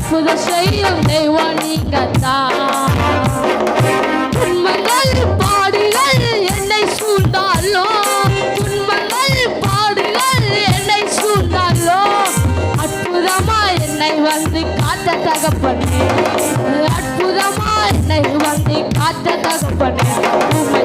புதசையுனை வணிகத்தான் உண்மைகள் பாடுகள் என்னை சூழ்ந்தாலோ உண்மைகள் பாடுகள் என்னை சூழ்ந்தாலோ அற்புதமா என்னை வந்து காத்த தகப்பனே அற்புதமா என்னை வந்து காத்த தகப்பனே உண்மை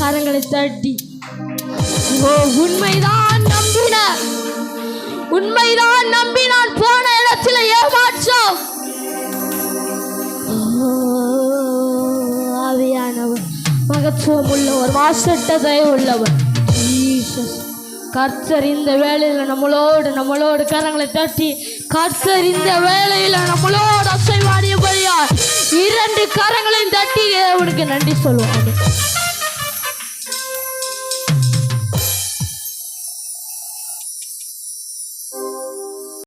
கரங்களை தட்டி ஓ உண்மைதான் நம்பினார். உண்மைதான் நம்பினான். போன மகத்துவம் உள்ளவர் மாசட்ட தயவு உள்ளவர் கர்த்தர் இந்த வேலையில் நம்மளோடு நம்மளோடு கரங்களை தட்டி கர்த்தர் இந்த வேலையில் நம்மளோடு அசைவாடியபடியார் இரண்டு கரங்களையும் தட்டி அவனுக்கு நன்றி சொல்லுவாங்க